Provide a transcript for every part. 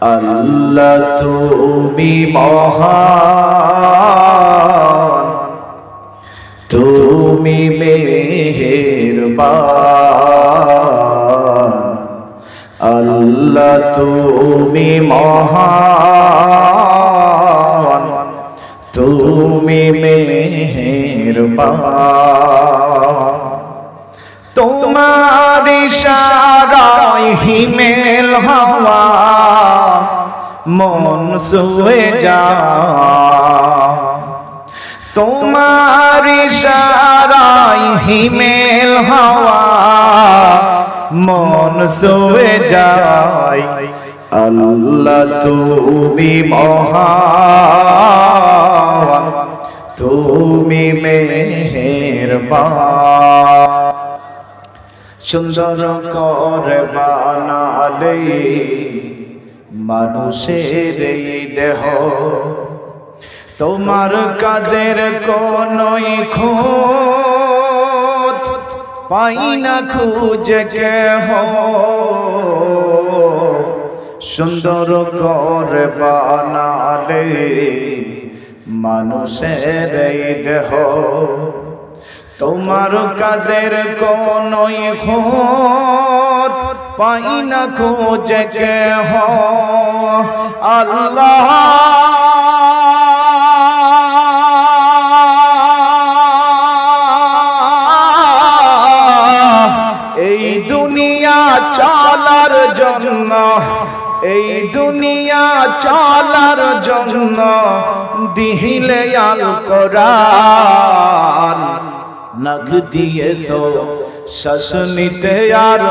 আল্লাহ তুমি মহান। তুমি মেহেরবান। আল্লাহ তুমি মহান। তুমি মেহেরবান। তোমার ইশারায় হিমেল হাওয়া মন সুয়ে যা তোমার ইশারায় হিমেল হাওয়া মন সুয়ে যায়। আল্লাহ তুমি মহান, তুমি মেহেরবান। সুন্দর করে মানুষের এই দেহ। তোমার কাজের কোনই খুঁত পাই না খুঁজে কেহ। সুন্দর করে বানালে মানুষের এই দেহ। তোমার কাজের কোনই খুঁত পাই না খুঁজে কেহ আল্লাহ। এই দুনিয়া চলার জন্য, এই দুনিয়া চলার জন্য দিহিলে আল কোরআন। নখ দিয়েছ শশনিতে আর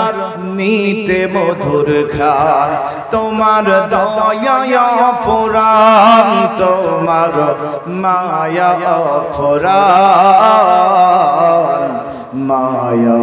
নিতে মধুর ঘা তোমার দয়া ফোরান তোমার মায়া পুরাণ মায়া